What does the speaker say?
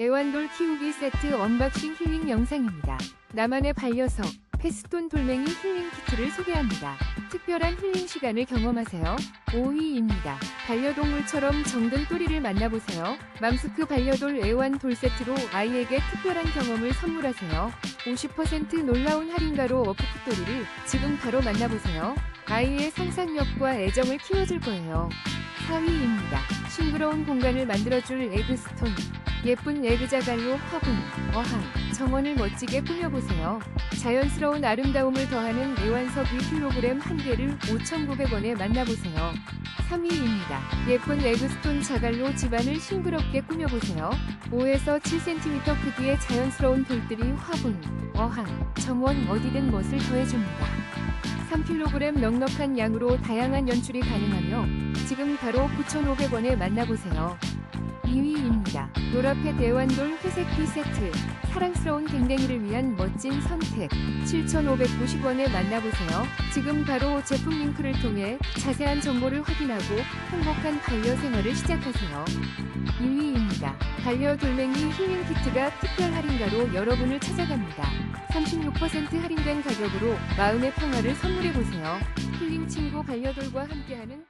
애완돌 키우기 세트 언박싱 힐링 영상입니다. 나만의 반려석, 페스톤 돌멩이 힐링 키트를 소개합니다. 특별한 힐링 시간을 경험하세요. 5위입니다. 반려동물처럼 정든 또리를 만나보세요. 맘스크 반려돌 애완돌 세트로 아이에게 특별한 경험을 선물하세요. 50% 놀라운 할인가로 어프크 또리를 지금 바로 만나보세요. 아이의 상상력과 애정을 키워줄 거예요. 4위입니다. 싱그러운 공간을 만들어줄 에그스톤. 예쁜 에그자갈로 화분, 어항, 정원을 멋지게 꾸며보세요. 자연스러운 아름다움을 더하는 애완석 1kg 한 개를 5,900원에 만나보세요. 3위입니다. 예쁜 에그스톤 자갈로 집안을 싱그럽게 꾸며보세요. 5에서 7cm 크기의 자연스러운 돌들이 화분, 어항, 정원 어디든 멋을 더해줍니다. 3kg 넉넉한 양으로 다양한 연출이 가능하며 지금 바로 9,500원에 만나보세요. 2위입니다. 노라펫 애완돌 회색 티 세트. 사랑스러운 댕댕이를 위한 멋진 선택. 7,590원에 만나보세요. 지금 바로 제품 링크를 통해 자세한 정보를 확인하고 행복한 반려 생활을 시작하세요. 1위입니다. 반려돌멩이 힐링 키트가 특별 할인가로 여러분을 찾아갑니다. 36% 할인된 가격으로 마음의 평화를 선물해보세요. 힐링 친구 반려돌과 함께하는